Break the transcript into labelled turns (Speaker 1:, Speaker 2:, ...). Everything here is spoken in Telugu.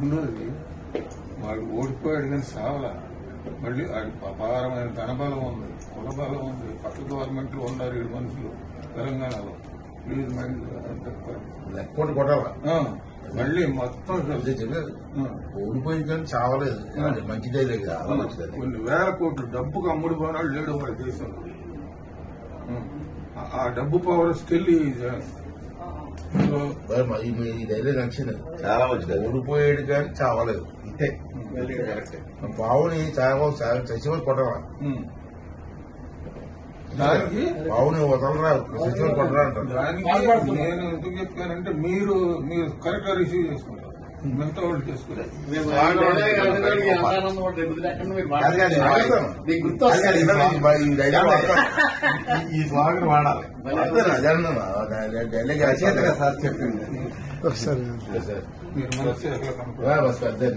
Speaker 1: రెండోది వాడు ఓడిపోయాడు కానీ సావలా. మళ్ళీ వాడి అపారమైన ధనబలం ఉంది. కులబలం ఉంది. పక్క గవర్నమెంట్లు ఉన్నారు ఏడు మనుషులు తెలంగాణలో. ప్లీజ్ మైండ్ మళ్ళీ మొత్తం
Speaker 2: అదే చెప్పలేదు
Speaker 1: ఆ,
Speaker 2: ఓడిపోయి కానీ చావలేదు. మంచిదే లేదు చాలా
Speaker 1: కొన్ని వేల కోట్లు డబ్బుకు అమ్ముడు పోనాడు లేడు వాడి దేశంలో. ఆ- డబ్బు పవర్ స్టిల్ సో
Speaker 2: మీ ధైర్యం నచ్చింది.
Speaker 3: చాలా మంచిది.
Speaker 2: ఓడిపోయాడు కానీ చావలేదు. ఇంతే. బావుని చావ చచ్చిపోయి కొట్టరా.
Speaker 1: దానికి
Speaker 2: బావుని వదలరా చచ్చిపోయి కొట్టరా అంటారు.
Speaker 1: దానికి నేను ఎందుకు చెప్పానంటే మీరు మీరు కరెక్ట్గా రిసీవ్ చేసుకుంటారు. మిగతా వాళ్ళు
Speaker 2: ఇలా ఈ
Speaker 3: స్వాగతం వాడాలి. రచయితగా సార్ చెప్పింది.